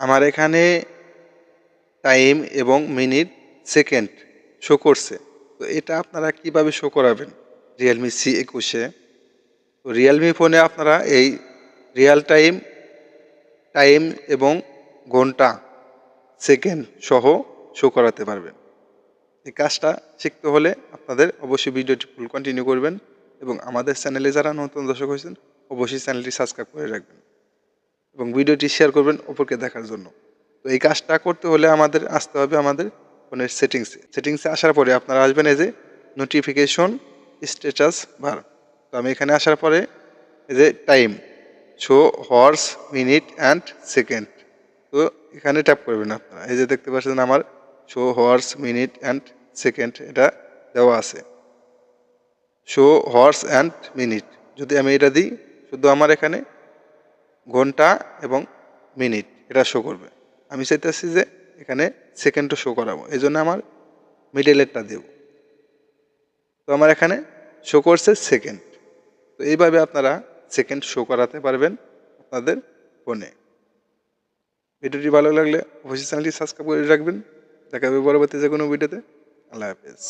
আমার এখানে টাইম এবং মিনিট, সেকেন্ড শো করছে। তো এটা আপনারা কীভাবে শো করাবেন? রিয়েলমি সি একুশে। তো রিয়েলমি ফোনে আপনারা এই রিয়েল টাইম টাইম এবং ঘণ্টা, সেকেন্ড সহ শো করাতে পারবেন। এই কাজটা শিখতে হলে আপনাদের অবশ্যই ভিডিওটি ফুল কন্টিনিউ করবেন এবং আমাদের চ্যানেলে যারা নতুন দর্শক হয়েছেন, অবশ্যই চ্যানেলটি সাবস্ক্রাইব করে রাখবেন। এবং ভিডিওটি শেয়ার করবেন অপরকে দেখার জন্য। তো এই কাজটা করতে হলে আমাদের আসতে হবে আমাদের ফোনের সেটিংসে সেটিংসে আসার পরে আপনারা আসবেন এই যে নোটিফিকেশন স্ট্যাটাস বার তো আমি এখানে আসার পরে এই যে time show hours minute and second তো এখানে ট্যাপ করবেন আপনারা। এই যে দেখতে পাচ্ছেন আমার show hours minute and second এটা দেওয়া আছে। শো হর্স অ্যান্ড মিনিট যদি আমি এটা দিই, শুধু আমার এখানে ঘণ্টা এবং মিনিট, এটা শো করবে। আমি চাইতেছি যে এখানে সেকেন্ডও শো করাবো। এই জন্য আমার মিডেলেরটা দেব। তো আমার এখানে শো করছে সেকেন্ড তো এইভাবে আপনারা সেকেন্ড শো করাতে পারবেন আপনাদের ফোনে ভিডিওটি ভালো লাগলে অবশ্যই চ্যানেলটি সাবস্ক্রাইব করে রাখবেন। দেখা হবে পরবর্তী যে কোনো ভিডিওতে আল্লাহ হাফেজ।